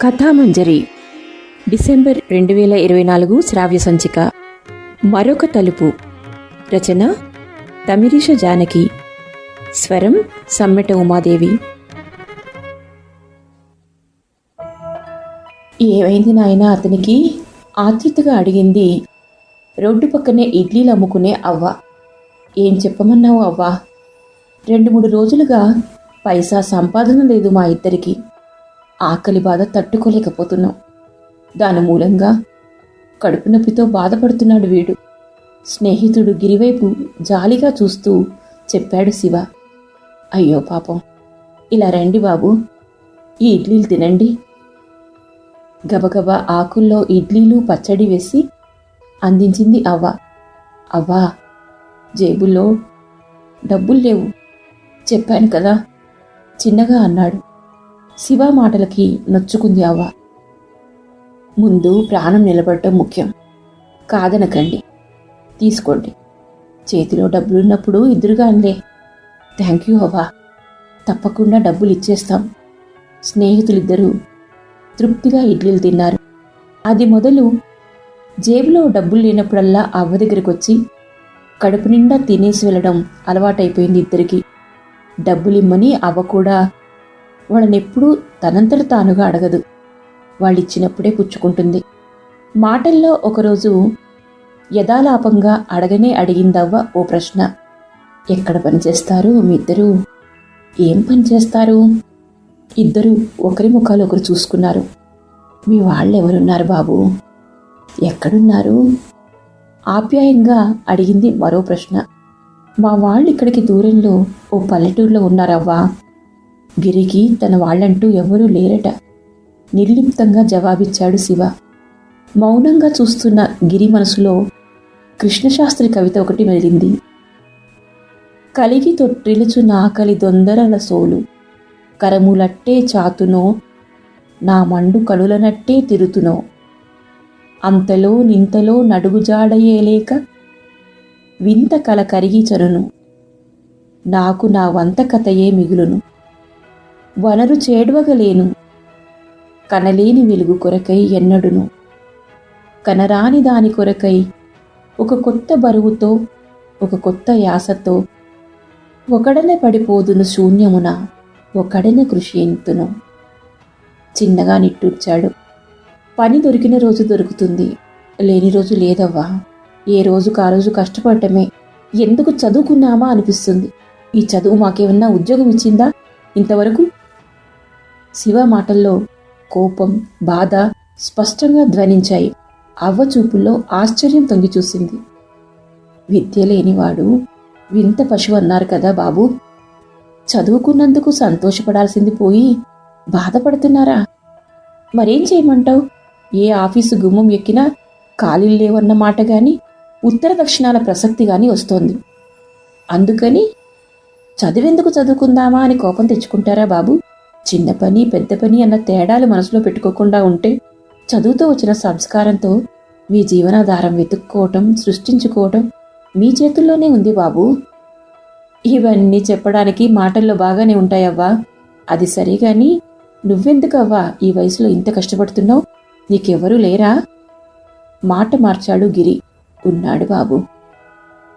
కథామంజరి. December రెండు వేల ఇరవై నాలుగు శ్రావ్య సంచిక. మరొక తలుపు. రచన తమిరీష జానకి. స్వరం సమ్మెట ఉమాదేవి. ఏమైంది నాయన అతనికి? ఆతృతగా అడిగింది. రోడ్డు పక్కనే ఇడ్లీలు అమ్ముకునే అవ్వ. ఏం చెప్పమన్నావు అవ్వా? రెండు మూడు రోజులుగా పైసా సంపాదన లేదు మా ఇద్దరికి. ఆకలి బాధ తట్టుకోలేకపోతున్నాం దాని మూలంగా కడుపు నొప్పితో బాధపడుతున్నాడు వీడు. స్నేహితుడు గిరివైపు జాలిగా చూస్తూ చెప్పాడు శివ. అయ్యో పాపం. ఇలా రండి బాబు. ఈ ఇడ్లీలు తినండి. గబగబా ఆకుల్లో ఇడ్లీలు పచ్చడి వేసి అందించింది అవ్వ. అవ్వా జేబుల్లో డబ్బులు లేవు. చెప్పాను కదా. చిన్నగా అన్నాడు. శివ మాటలకి నొచ్చుకుంది అవ్వ. ముందు ప్రాణం నిలబడటం ముఖ్యం. కాదనకండి. తీసుకోండి. చేతిలో డబ్బులున్నప్పుడు ఇద్దరుగానిలే థ్యాంక్ యూ అవ్వ. తప్పకుండా డబ్బులు ఇచ్చేస్తాం స్నేహితులిద్దరూ తృప్తిగా ఇడ్లీలు తిన్నారు. అది మొదలు జేబులో డబ్బులు లేనప్పుడల్లా అవ్వ దగ్గరికి వచ్చి కడుపు నిండా తినేసి వెళ్ళడం అలవాటైపోయింది ఇద్దరికి. డబ్బులిమ్మని అవ్వ కూడా వాళ్ళనెప్పుడూ తనంతట తానుగా అడగదు. వాళ్ళిచ్చినప్పుడే పుచ్చుకుంటుంది. మాటల్లో ఒకరోజు యథాలాపంగా అడగనే అడిగిందవ్వ ఓ ప్రశ్న. ఎక్కడ పనిచేస్తారు మీ ఇద్దరు? ఏం పని చేస్తారు? ఇద్దరు ఒకరి ముఖాలు ఒకరు చూసుకున్నారు. మీ వాళ్ళు ఎవరున్నారు బాబు? ఎక్కడున్నారు? ఆప్యాయంగా అడిగింది మరో ప్రశ్న. మా వాళ్ళు ఇక్కడికి దూరంలో ఓ పల్లెటూరులో ఉన్నారవ్వా. గిరికి తన వాళ్ళంటూ ఎవరూ లేరట. నిర్లిప్తంగా జవాబిచ్చాడు శివ. మౌనంగా చూస్తున్న గిరి మనసులో కృష్ణశాస్త్రి కవిత ఒకటి మెలింది కలిగి తొట్టిలుచు నాకలి దొందరల సోలు. కరములట్టే చాతునో నా మండు కలులనట్టే తిరుతునో. అంతలో నింతలో నడుగుజాడయేలేక వింత కల కరిగి చరును నాకు నా వంత కథయే మిగులును. వనరు చేడవగలేను. కనలేని వెలుగు కొరకై ఎన్నడును. కనరాని దాని కొరకై ఒక కొత్త బరువుతో ఒక కొత్త యాసతో ఒకడనే పడిపోదును శూన్యమున ఒకడనే కృషి ఎంతును చిన్నగా నిట్టూర్చాడు. పని దొరికిన రోజు దొరుకుతుంది. లేని రోజు లేదవ్వా? ఏ రోజుకు ఆ రోజు కష్టపడటమే ఎందుకు చదువుకున్నామా అనిపిస్తుంది. ఈ చదువు మాకేమన్నా ఉద్యోగం ఇచ్చిందా? ఇంతవరకు శివ మాటల్లో కోపం బాధ స్పష్టంగా ధ్వనించాయి. అవ్వ చూపుల్లో ఆశ్చర్యం తొంగి చూసింది. విద్య లేనివాడు వింత పశువు అన్నారు కదా బాబు. చదువుకున్నందుకు సంతోషపడాల్సింది పోయి బాధపడుతున్నారా? మరేం చేయమంటావు? ఏ ఆఫీసు గుమ్మం ఎక్కినా ఖాళీలు లేవన్న మాట గాని ఉత్తర దక్షిణాల ప్రసక్తి గాని వస్తోంది. అందుకని చదివెందుకు చదువుకుందామా అని కోపం తెచ్చుకుంటారా బాబు? చిన్న పని పెద్ద పని అన్న తేడాలు మనసులో పెట్టుకోకుండా ఉంటే చదువుతో వచ్చిన సంస్కారంతో మీ జీవనాధారం వెతుక్కోవటం సృష్టించుకోవటం మీ చేతుల్లోనే ఉంది బాబు. ఇవన్నీ చెప్పడానికి మాటల్లో బాగానే ఉంటాయవ్వా? అది సరే గాని నువ్వెందుకవ్వా ఈ వయసులో ఇంత కష్టపడుతున్నావు? నీకెవరూ లేరా? మాట మార్చాడు గిరి. ఉన్నాడు బాబు.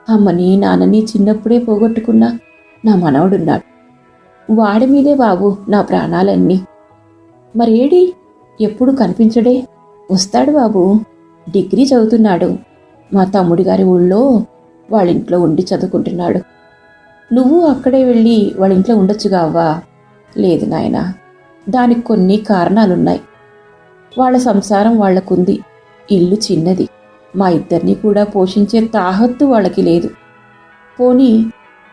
అమ్మని నాన్నని చిన్నప్పుడే పోగొట్టుకున్నా నా మనవడున్నాడు. వాడి మీదే బాబు నా ప్రాణాలన్నీ. మరేడి? ఎప్పుడు కనిపించడే? వస్తాడు బాబు. డిగ్రీ చదువుతున్నాడు. మా తమ్ముడి గారి ఊళ్ళో వాళ్ళ ఇంట్లో ఉండి చదువుకుంటున్నాడు. నువ్వు అక్కడే వెళ్ళి వాళ్ళ ఇంట్లో ఉండొచ్చుగా అవ్వా? లేదు నాయనా. దానికి కొన్ని కారణాలున్నాయి. వాళ్ళ సంసారం వాళ్ళకుంది ఇల్లు చిన్నది. మా ఇద్దరిని కూడా పోషించే తాహత్తు వాళ్ళకి లేదు. పోనీ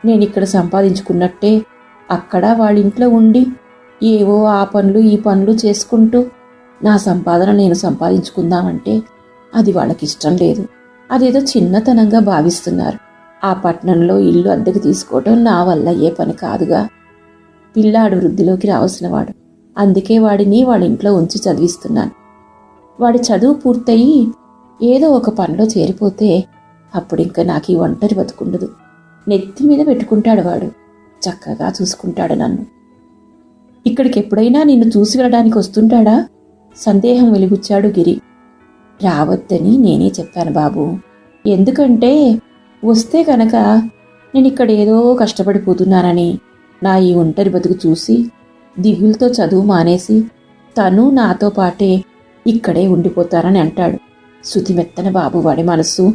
నేనిక్కడ సంపాదించుకున్నట్టే అక్కడ వాళ్ళ ఇంట్లో ఉండి ఏవో ఆ పనులు ఈ పనులు చేసుకుంటూ నా సంపాదన నేను సంపాదించుకుందామంటే అది వాళ్ళకి ఇష్టం లేదు. అదేదో చిన్నతనంగా భావిస్తున్నారు. ఆ పట్టణంలో ఇల్లు అద్దెకు తీసుకోవటం నా వల్ల ఏ పని కాదుగా. పిల్లాడు వృద్ధిలోకి రావాల్సినవాడు అందుకే వాడిని వాళ్ళ ఇంట్లో ఉంచి చదివిస్తున్నాను. వాడి చదువు పూర్తయి ఏదో ఒక పనిలో చేరిపోతే అప్పుడింక నాకు ఈ ఒంటరి బతుకుండదు. నెత్తి మీద పెట్టుకుంటాడు వాడు. చక్కగా చూసుకుంటాడు నన్ను. ఇక్కడికి ఎప్పుడైనా నిన్ను చూసి వెళ్ళడానికి వస్తుంటాడా? సందేహం వెలుగుచ్చాడు గిరి. రావద్దని నేనే చెప్పాను బాబు. ఎందుకంటే వస్తే కనుక నేను ఇక్కడ ఏదో కష్టపడిపోతున్నానని నా ఈ ఒంటరి బతుకు చూసి దిగులతో చదువు మానేసి తను నాతో పాటే ఇక్కడే ఉండిపోతారని అంటాడు. శుతిమెత్తన బాబు వాడి మనస్సు.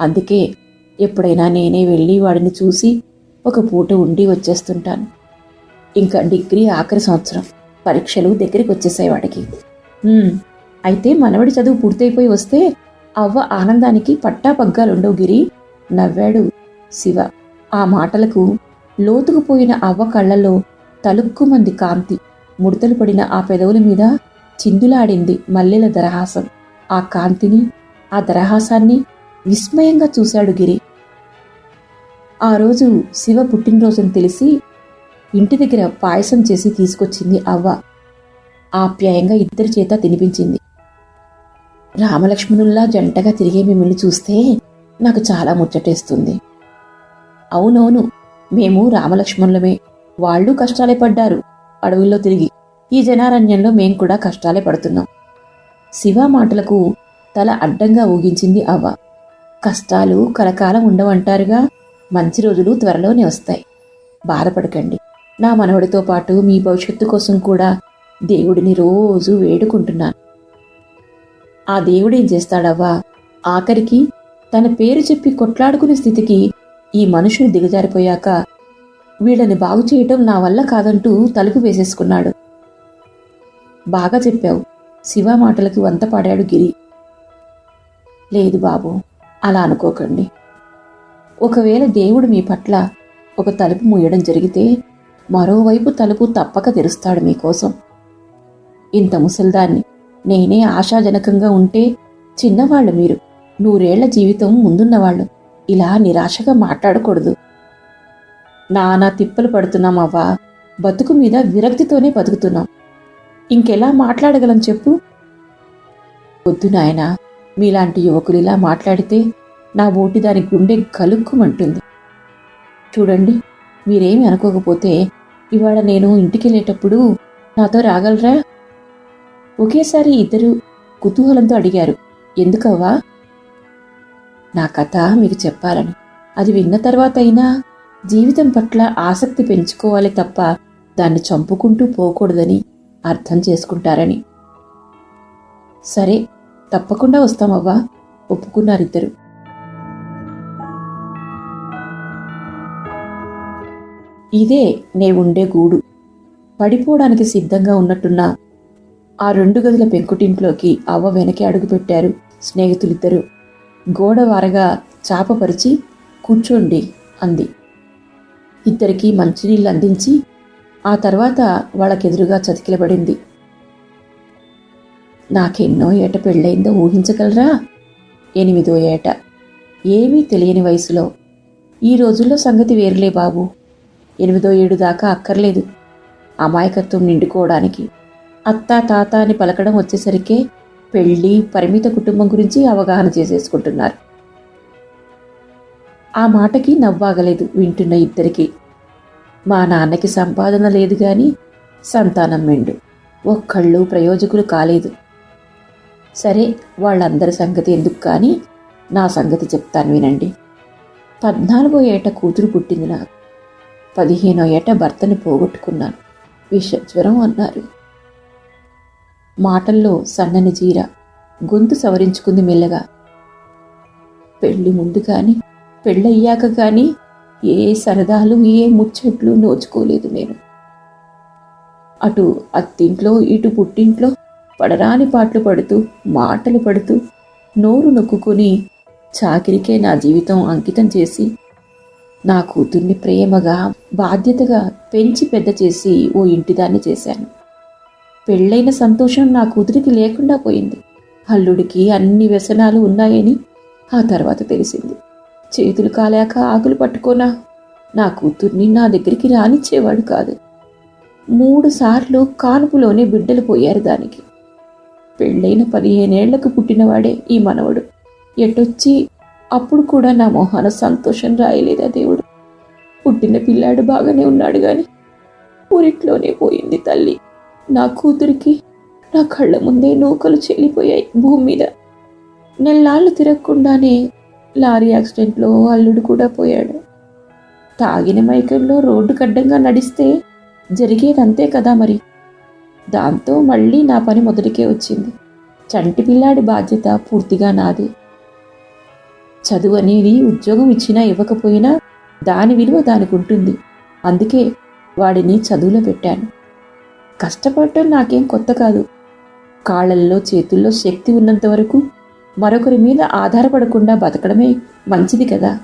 అందుకే ఎప్పుడైనా నేనే వెళ్ళి వాడిని చూసి ఒక పూట ఉండి వచ్చేస్తుంటాను. ఇంకా డిగ్రీ ఆఖరి సంవత్సరం. పరీక్షలు దగ్గరికి వచ్చేసాయి వాడికి. అయితే మనవడి చదువు పూర్తయిపోయి వస్తే అవ్వ ఆనందానికి పట్టా పగ్గాలుండవు గిరి. నవ్వాడు శివ. ఆ మాటలకు లోతుకుపోయిన అవ్వ కళ్ళల్లో తలుక్కుమంది కాంతి. ముడతలు పడిన ఆ పెదవుల మీద చిందులాడింది మల్లెల దరహాసం. ఆ కాంతిని ఆ దరహాసాన్ని విస్మయంగా చూశాడు గిరి. ఆ రోజు శివ పుట్టినరోజుని తెలిసి ఇంటి దగ్గర పాయసం చేసి తీసుకొచ్చింది అవ్వ. ఆప్యాయంగా ఇద్దరి చేత తినిపించింది. రామలక్ష్మణుల్లా జంటగా తిరిగే మిమ్మల్ని చూస్తే నాకు చాలా ముచ్చటేస్తుంది. అవునవును మేము రామలక్ష్మణులమే. వాళ్ళు కష్టాలే పడ్డారు. అడవుల్లో తిరిగి ఈ జనారణ్యంలో మేం కూడా కష్టాలే పడుతున్నాం. శివ మాటలకు తల అడ్డంగా ఊగించింది అవ్వ. కష్టాలు కలకాలం ఉండవంటారుగా? మంచి రోజులు త్వరలోనే వస్తాయి. బాధపడకండి. నా మనవడితో పాటు మీ భవిష్యత్తు కోసం కూడా దేవుడిని రోజు వేడుకుంటున్నాను. ఆ దేవుడేం చేస్తాడవ్వా? ఆఖరికి తన పేరు చెప్పి కొట్లాడుకునే స్థితికి ఈ మనుషులు దిగజారిపోయాక వీళ్ళని బాగు చేయటం నా వల్ల కాదంటూ తలుపు వేసేసుకున్నాడు. బాగా చెప్పావు. శివ మాటలకి వంత పాడాడు గిరి. లేదు బాబు అలా అనుకోకండి. ఒకవేళ దేవుడు మీ పట్ల ఒక తలుపు మూయడం జరిగితే మరోవైపు తలుపు తప్పక తెరుస్తాడు మీకోసం. ఇంత ముసల్దాన్ని నేనే ఆశాజనకంగా ఉంటే చిన్నవాళ్ళు మీరు నూరేళ్ళ జీవితం ముందున్నవాళ్ళు ఇలా నిరాశగా మాట్లాడకూడదు. నానా తిప్పలు పడుతున్నామవ్వా బతుకు మీద విరక్తితోనే బతుకుతున్నాం. ఇంకెలా మాట్లాడగలం చెప్పు? వద్దు నాయనా మీలాంటి యువకులు ఇలా మాట్లాడితే నా ఓటి దాని గుండె కలుక్కుమంటుంది. చూడండి మీరేమి అనుకోకపోతే ఇవాళ నేను ఇంటికెళ్ళేటప్పుడు నాతో రాగలరా? ఒకేసారి ఇద్దరు కుతూహలంతో అడిగారు ఎందుకవ్వా? నా కథ మీకు చెప్పాలని. అది విన్న తర్వాత అయినా జీవితం పట్ల ఆసక్తి పెంచుకోవాలి తప్ప దాన్ని చంపుకుంటూ పోకూడదని అర్థం చేసుకుంటారని. సరే తప్పకుండా వస్తామవ్వా ఒప్పుకున్నారిద్దరు. ఇదే నే ఉండే గూడు. పడిపోవడానికి సిద్ధంగా ఉన్నట్టున్న. ఆ రెండు గదుల పెంకుటింట్లోకి అవ్వ వెనకే అడుగుపెట్టారు స్నేహితులిద్దరూ. గోడ వారగా చాపపరిచి కూర్చోండి అంది. ఇద్దరికి మంచినీళ్ళు అందించి ఆ తర్వాత వాళ్ళకెదురుగా చతికిలబడింది. నాకెన్నో ఏట పెళ్ళయిందో ఊహించగలరా? ఎనిమిదో ఏట. ఏమీ తెలియని వయసులో. ఈ రోజుల్లో సంగతి వేరులే బాబు. ఎనిమిదో ఏడు దాకా అక్కర్లేదు. అమాయకత్వం నిండుకోవడానికి. అత్త తాత అని పలకడం వచ్చేసరికే పెళ్ళి పరిమిత కుటుంబం గురించి అవగాహన చేసేసుకుంటున్నారు. ఆ మాటకి నవ్వాగలేదు వింటున్న ఇద్దరికి. మా నాన్నకి సంపాదన లేదు గాని సంతానం మెండు. ఒక్కళ్ళు ప్రయోజకులు కాలేదు. సరే వాళ్ళందరి సంగతి ఎందుకు కానీ నా సంగతి చెప్తాను వినండి. పద్నాలుగో ఏట కూతురు పుట్టింది నాకు. పదిహేనో ఏట భర్తను పోగొట్టుకున్నాను. విషజ్వరం అన్నారు. మాటల్లో సన్నని జీర గొంతు సవరించుకుంది మెల్లగా. పెళ్ళి ముందు కానీ పెళ్ళయ్యాక కానీ ఏ సరదాలు ఏ ముచ్చట్లు నోచుకోలేదు నేను. అటు అత్తింట్లో ఇటు పుట్టింట్లో పడరాని పాటలు పడుతూ మాటలు పడుతూ నోరు నొక్కుకొని చాకిరికే నా జీవితం అంకితం చేసి నా కూతుర్ని ప్రేమగా బాధ్యతగా పెంచి పెద్ద చేసి ఓ ఇంటిదాన్ని చేశాను. పెళ్ళైన సంతోషం నా కూతురికి లేకుండా పోయింది. అల్లుడికి అన్ని వ్యసనాలు ఉన్నాయని ఆ తర్వాత తెలిసింది. చేతులు కాలాక ఆకులు పట్టుకోనా నా కూతుర్ని నా దగ్గరికి రానిచ్చేవాడు కాదు. మూడు సార్లు కానుపులోనే బిడ్డలు పోయారు దానికి. పెళ్ళైన పదిహేనేళ్ళకు పుట్టినవాడే ఈ మనవడు. ఎటొచ్చి అప్పుడు కూడా నా మొహాన సంతోషం రాయలేదా దేవుడు? పుట్టిన పిల్లాడు బాగానే ఉన్నాడు కానీ ఊరిట్లోనే పోయింది తల్లి. నా కూతురికి నా కళ్ళ ముందే నూకలు చెల్లిపోయాయి భూమి మీద. నెల్లాళ్ళు తిరగకుండానే లారీ యాక్సిడెంట్లో అల్లుడు కూడా పోయాడు. తాగిన మైకంలో రోడ్డు కడ్డంగా నడిస్తే జరిగేదంతే కదా మరి. దాంతో మళ్ళీ నా పని మొదటికే వచ్చింది. చంటి పిల్లాడి బాధ్యత పూర్తిగా నాది. చదువు అనేది ఉద్యోగం ఇచ్చినా ఇవ్వకపోయినా దాని విలువ దానికి ఉంటుంది. అందుకే వాడిని చదువులో పెట్టాను. కష్టపడటం నాకేం కొత్త కాదు. కాళ్ళల్లో చేతుల్లో శక్తి ఉన్నంత వరకు మరొకరి మీద ఆధారపడకుండా బతకడమే మంచిది కదా.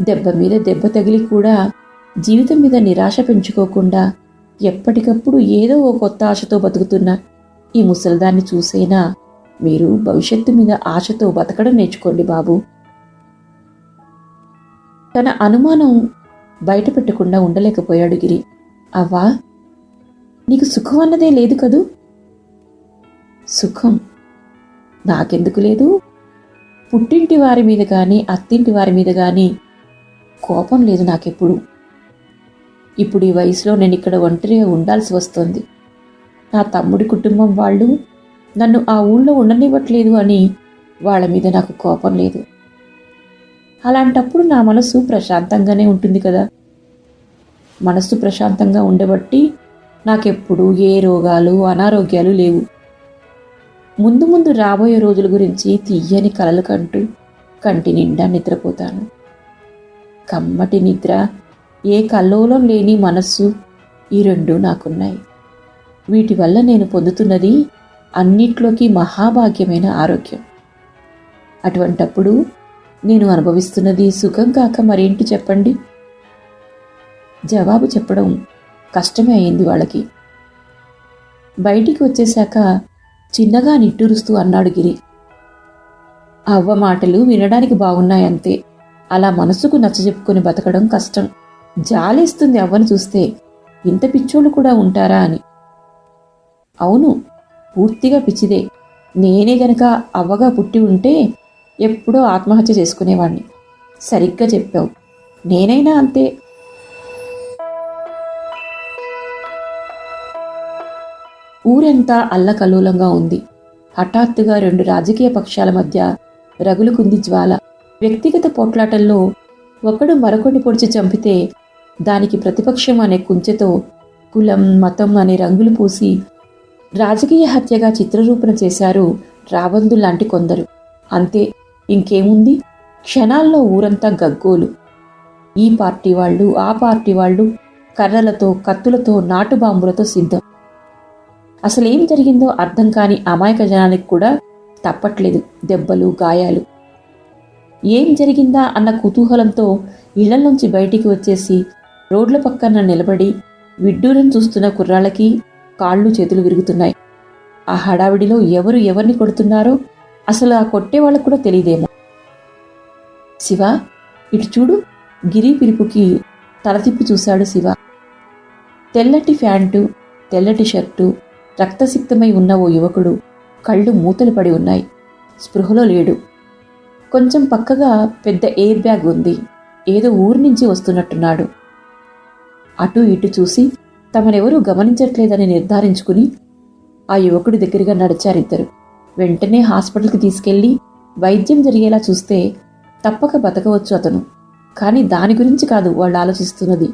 దెబ్బ మీద దెబ్బ తగిలి కూడా జీవితం మీద నిరాశ పెంచుకోకుండా ఎప్పటికప్పుడు ఏదో ఓ కొత్త ఆశతో బతుకుతున్న ఈ ముసలిదాన్ని చూసైనా మీరు భవిష్యత్తు మీద ఆశతో బతకడం నేర్చుకోండి బాబు. తన అనుమానం బయట పెట్టకుండా ఉండలేకపోయాడు గిరి. అవ్వా నీకు సుఖం అన్నదే లేదు కదూ? సుఖం? నాకెందుకు లేదు? పుట్టింటి వారి మీద కానీ అత్తింటి వారి మీద కానీ కోపం లేదు నాకెప్పుడు. ఇప్పుడు ఈ వయసులో నేను ఇక్కడ ఒంటరిగా ఉండాల్సి వస్తుంది. నా తమ్ముడి కుటుంబం వాళ్ళు నన్ను ఆ ఊళ్ళో ఉండనివ్వట్లేదు అని వాళ్ళ మీద నాకు కోపం లేదు. అలాంటప్పుడు నా మనసు ప్రశాంతంగానే ఉంటుంది కదా. మనస్సు ప్రశాంతంగా ఉండబట్టి నాకెప్పుడు ఏ రోగాలు అనారోగ్యాలు లేవు. ముందు ముందు రాబోయే రోజుల గురించి తీయని కలలు కంటూ కంటి నిండా నిద్రపోతాను. కమ్మటి నిద్ర ఏ కల్లోలం లేని మనస్సు ఈ రెండు నాకున్నాయి. వీటి వల్ల నేను పొందుతున్నది అన్నిట్లోకి మహాభాగ్యమైన ఆరోగ్యం. అటువంటప్పుడు నేను అనుభవిస్తున్నది సుఖం కాక మరేంటి చెప్పండి? జవాబు చెప్పడం కష్టమే అయింది వాళ్ళకి. బయటికి వచ్చేశాక చిన్నగా నిట్టూరుస్తూ అన్నాడు గిరి. అవ్వ మాటలు వినడానికి బాగున్నాయంతే అలా మనసుకు నచ్చజెప్పుకొని బతకడం కష్టం. జాలేస్తుంది అవ్వను చూస్తే. ఇంత పిచ్చోళ్ళు కూడా ఉంటారా అని. అవును పూర్తిగా పిచ్చిదే. నేనే గనక అవ్వగా పుట్టి ఉంటే ఎప్పుడో ఆత్మహత్య చేసుకునేవాడిని సరిగ్గా చెప్పావు. నేనైనా అంతే. ఊరంతా అల్లకల్లోలంగా ఉంది. హఠాత్తుగా రెండు రాజకీయ పక్షాల మధ్య రగులుకుంది జ్వాల. వ్యక్తిగత పోట్లాటల్లో ఒకడు మరొకటి పొడిచి చంపితే దానికి ప్రతిపక్షం అనే కుంచెతో కులం మతం అనే రంగులు పూసి రాజకీయ హత్యగా చిత్రరూపణ చేశారు రాబందు లాంటి కొందరు. అంతే. ఇంకేముంది? క్షణాల్లో ఊరంతా గగ్గోలు. ఈ పార్టీ వాళ్ళు ఆ పార్టీ వాళ్ళు కర్రలతో కత్తులతో నాటు బాంబులతో సిద్ధం. అసలేం జరిగిందో అర్థం కాని అమాయక జనానికి కూడా తప్పట్లేదు దెబ్బలు గాయాలు. ఏం జరిగిందా అన్న కుతూహలంతో ఇళ్ళలోంచి బయటికి వచ్చేసి రోడ్ల పక్కన నిలబడి విడ్డూరం చూస్తున్న కుర్రాళ్ళకి కాళ్ళు చేతులు విరుగుతున్నాయి. ఆ హడావిడిలో ఎవరు ఎవరిని కొడుతున్నారో అసలు ఆ కొట్టే వాళ్ళకు కూడా తెలియదేమో. శివ ఇటు చూడు గిరి పిలుపుకి తల తిప్పి చూశాడు శివ. తెల్లటి ప్యాంటు తెల్లటి షర్టు రక్తసిక్తమై ఉన్న ఓ యువకుడు కళ్ళు మూతలు పడి ఉన్నాయి. స్పృహలో లేడు. కొంచెం పక్కగా పెద్ద ఎయిర్ బ్యాగ్ ఉంది. ఏదో ఊరి నుంచి వస్తున్నట్టున్నాడు. అటు ఇటు చూసి తమనెవరూ గమనించట్లేదని నిర్ధారించుకుని ఆ యువకుడి దగ్గరగా నడిచారిద్దరు. వెంటనే హాస్పిటల్కి తీసుకెళ్ళి వైద్యం జరిగేలా చూస్తే తప్పక బతకవచ్చు అతను. కానీ దాని గురించి కాదు వాళ్ళు ఆలోచిస్తున్నది.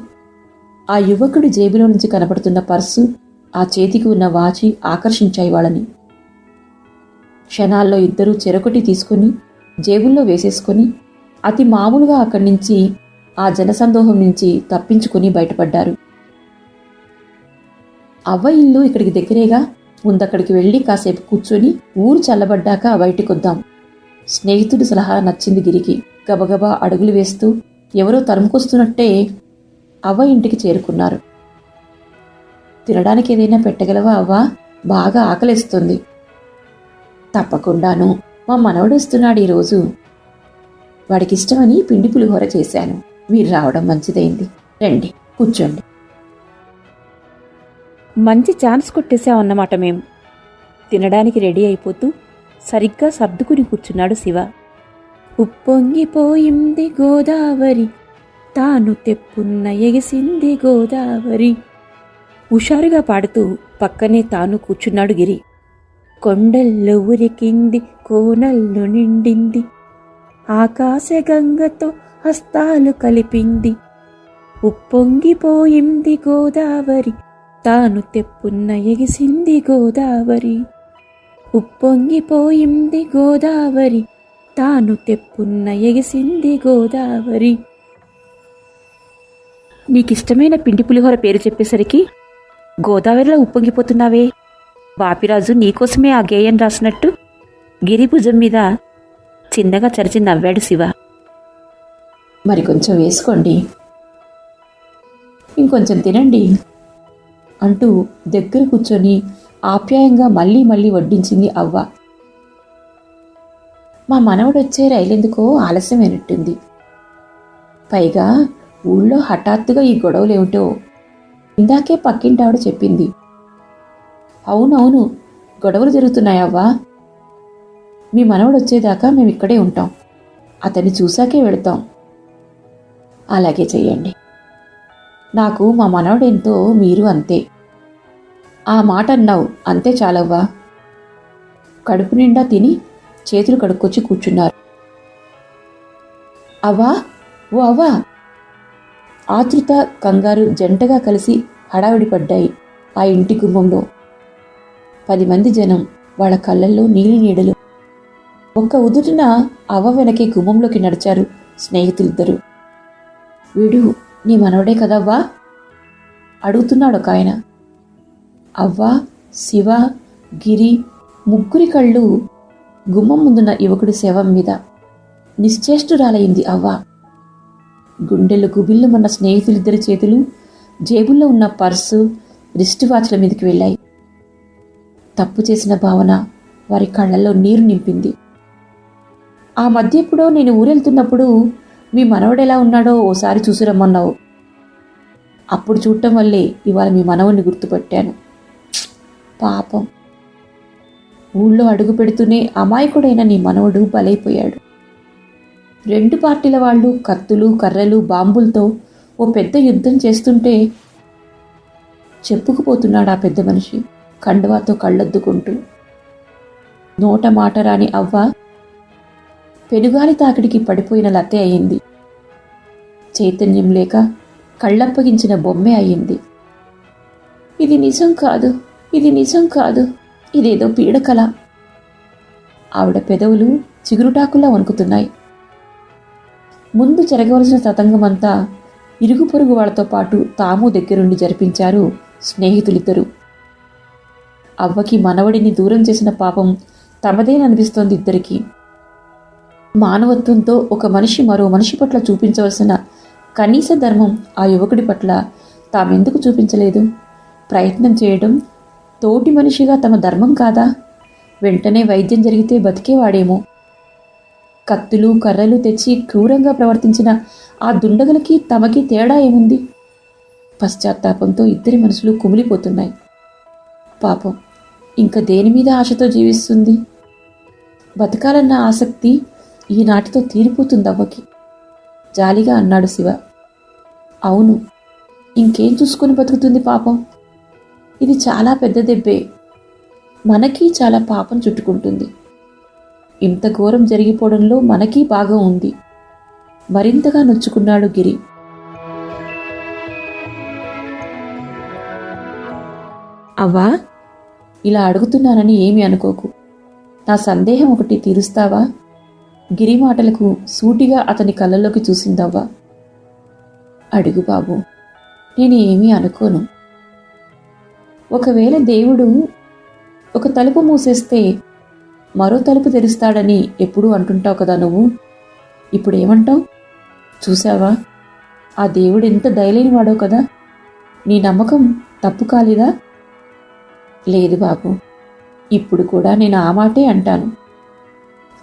ఆ యువకుడి జేబులో నుంచి కనపడుతున్న పర్సు ఆ చేతికి ఉన్న వాచి ఆకర్షించాయి వాళ్ళని. క్షణాల్లో ఇద్దరూ చెరొకటి తీసుకుని జేబుల్లో వేసేసుకొని అతి మామూలుగా అక్కడి నుంచి ఆ జనసందోహం నుంచి తప్పించుకుని బయటపడ్డారు. అవ్వ ఇల్లు ఇక్కడికి దగ్గరేగా ముందక్కడికి వెళ్ళి కాసేపు కూర్చొని ఊరు చల్లబడ్డాక బయటికొద్దాం. స్నేహితుడి సలహా నచ్చింది గిరికి. గబగబా అడుగులు వేస్తూ ఎవరో తరుముకొస్తున్నట్టే అవ్వ ఇంటికి చేరుకున్నారు. తినడానికి ఏదైనా పెట్టగలవా అవ్వా? బాగా ఆకలిస్తుంది. తప్పకుండాను మా మనవడు వస్తున్నాడు ఈరోజు. వాడికి ఇష్టమని పిండి పులిహోర చేశాను. మీరు రావడం మంచిదైంది. రండి కూర్చోండి. మంచి ఛాన్స్ కొట్టేశామన్నమాట మేం. తినడానికి రెడీ అయిపోతూ సరిగ్గా సర్దుకుని కూర్చున్నాడు శివ. ఉప్పొంగిపోయింది గోదావరి తాను తెప్పున్న ఎగిసింది గోదావరి. హుషారుగా పాడుతూ పక్కనే తాను కూర్చున్నాడు గిరి. కొండల్లో ఉరికింది కోనల్లో నిండింది. ఆకాశగంగతో హస్తాలు కలిపింది. ఉప్పొంగిపోయింది గోదావరి తాను తెప్పున్న ఎగిసింది గోదావరి. ఉప్పొంగిపోయింది గోదావరి. తాను తెప్పున్న ఎగిసింది గోదావరి. నీకిష్టమైన పిండి పులిహోర పేరు చెప్పేసరికి గోదావరిలో ఉప్పొంగిపోతున్నావే. బాపిరాజు నీకోసమే ఆ గేయం రాసినట్టు గిరిభుజం మీద చిన్నగా చరిచి నవ్వాడు శివ. మరి కొంచెం వేసుకోండి. ఇంకొంచెం తినండి. అంటూ దగ్గర కూర్చొని ఆప్యాయంగా మళ్ళీ మళ్ళీ వడ్డించింది అవ్వ. మా మనవడు వచ్చే రైలెందుకో ఆలస్యమైనట్టుంది పైగా ఊళ్ళో హఠాత్తుగా ఈ గొడవలేమిటో ఇందాకే పక్కింటావిడ చెప్పింది. అవునవును గొడవలు జరుగుతున్నాయవ్వా మీ మనవడు వచ్చేదాకా మేము ఇక్కడే ఉంటాం. అతన్ని చూశాకే వెళతాం. అలాగే చెయ్యండి. నాకు మా మనవడెంతో మీరు అంతే. ఆ మాట అన్నావు అంతే చాలవ్వా? కడుపు నిండా తిని చేతులు కడుక్కొచ్చి కూర్చున్నారు. అవ్వా? ఓ అవ్వా? ఆతృత కంగారు జంటగా కలిసి హడావిడి పడ్డాయి ఆ ఇంటి గుమ్మంలో. పది మంది జనం వాళ్ళ కళ్ళల్లో నీలి నీడలు. ఒక్క ఉదుటిన అవ్వ వెనకే గుమ్మంలోకి నడిచారు స్నేహితులిద్దరు. వీడు నీ మనవడే కదవ్వా అడుగుతున్నాడు ఒక ఆయన. అవ్వ శివ గిరి ముగ్గురి కళ్ళు గుమ్మం ముందున్న యువకుడి శవం మీద. నిశ్చేష్టురాలైంది అవ్వ. గుండెలు గుబిల్లుమన్న స్నేహితులిద్దరి చేతులు జేబుల్లో ఉన్న పర్సు రిస్ట్ వాచ్ల మీదకి వెళ్ళాయి. తప్పు చేసిన భావన వారి కళ్ళల్లో నీరు నింపింది. ఆ మధ్య ఎప్పుడో నేను ఊరెళ్తున్నప్పుడు మీ మనవడు ఎలా ఉన్నాడో ఓసారి చూసి రమ్మన్నావు. అప్పుడు చూడటం వల్లే ఇవాళ మీ మనవడిని గుర్తుపట్టాను. పాపం. ఊళ్ళో అడుగు పెడుతూనే అమాయకుడైన నీ మనవడు బలైపోయాడు. రెండు పార్టీల వాళ్ళు కత్తులు కర్రలు బాంబులతో ఓ పెద్ద యుద్ధం చేస్తుంటే చెప్పుకుపోతున్నాడు ఆ పెద్ద మనిషి కండువాతో కళ్ళొద్దుకుంటూ. నోట మాట రాని అవ్వ పెనుగాలి తాకిడికి పడిపోయిన లతే అయింది. చైతన్యం లేక కళ్ళప్పగించిన బొమ్మే అయింది ఇది నిజం కాదు ఇది నిజం కాదు ఇదేదో పీడకల. ఆవిడ పెదవులు చిగురుటాకులా వణుకుతున్నాయి. ముందు జరగవలసిన తతంగమంతా ఇరుగు పొరుగు వాళ్ళతో పాటు తాము దగ్గరుండి జరిపించారు స్నేహితులిద్దరూ. అవ్వకి మనవడిని దూరం చేసిన పాపం తమదేననిపిస్తోంది ఇద్దరికీ. మానవత్వంతో ఒక మనిషి మరో మనిషి పట్ల చూపించవలసిన కనీస ధర్మం ఆ యువకుడి పట్ల తామెందుకు చూపించలేదు? ప్రయత్నం చేయడం తోటి మనిషిగా తమ ధర్మం కాదా? వెంటనే వైద్యం జరిగితే బతికేవాడేమో? కత్తులు కర్రలు తెచ్చి క్రూరంగా ప్రవర్తించిన ఆ దుండగులకి తమకి తేడా ఏముంది? పశ్చాత్తాపంతో ఇద్దరి మనసులు కుమిలిపోతున్నాయి. పాపం ఇంకా దేని మీద ఆశతో జీవిస్తుంది? బతకాలన్న ఆసక్తి ఈనాటితో తీరిపోతుంది అవ్వకి. జాలిగా అన్నాడు శివ. అవును ఇంకేం చూసుకొని బతుకుతుంది పాపం? ఇది చాలా పెద్ద దెబ్బే. మనకి చాలా పాపం చుట్టుకుంటుంది. ఇంత ఘోరం జరిగిపోవడంలో మనకీ భాగం ఉంది. మరింతగా నొచ్చుకున్నాడు గిరి. అవ్వా ఇలా అడుగుతున్నానని ఏమి అనుకోకు. నా సందేహం ఒకటి తీరుస్తావా? గిరి మాటలకు సూటిగా అతని కళ్ళలోకి చూసిందవ్వా? అడుగు బాబు నేను ఏమీ అనుకోను. ఒకవేళ దేవుడు ఒక తలుపు మూసేస్తే మరో తలుపు తెరుస్తాడని ఎప్పుడూ అంటుంటావు కదా నువ్వు? ఇప్పుడు ఏమంటావు చూసావా ఆ దేవుడు ఎంత దయలేని వాడో కదా? నీ నమ్మకం తప్పు కాలేదా? లేదు బాబు ఇప్పుడు కూడా నేను ఆ మాటే అంటాను.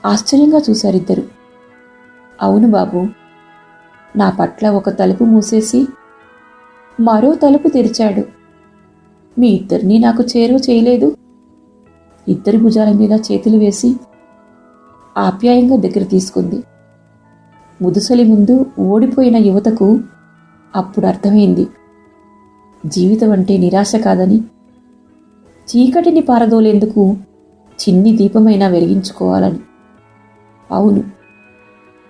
ఆశ్చర్యంగా చూశారిద్దరు అవును బాబు నా పట్ల ఒక తలుపు మూసేసి మరో తలుపు తెరిచాడు. మీ ఇద్దరినీ నాకు చేరువ చేయలేదు. ఇద్దరి భుజాల మీద చేతులు వేసి ఆప్యాయంగా దగ్గర తీసుకుంది. ముదుసలి ముందు ఓడిపోయిన యువతకు అప్పుడు అర్థమైంది. జీవితం అంటే నిరాశ కాదని చీకటిని పారదోలేందుకు చిన్ని దీపమైనా వెలిగించుకోవాలని. అవును.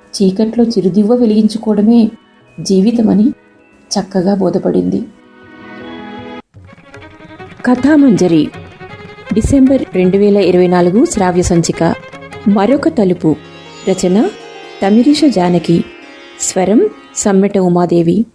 చీకట్లో చిరుదివ్వ వెలిగించుకోవడమే జీవితమని చక్కగా బోధపడింది. కథామంజరి. డిసెంబర్ రెండు వేల ఇరవై నాలుగు శ్రావ్య సంచిక. మరొక తలుపు. రచన తమిరీష జానకి. స్వరం సమ్మెట ఉమాదేవి.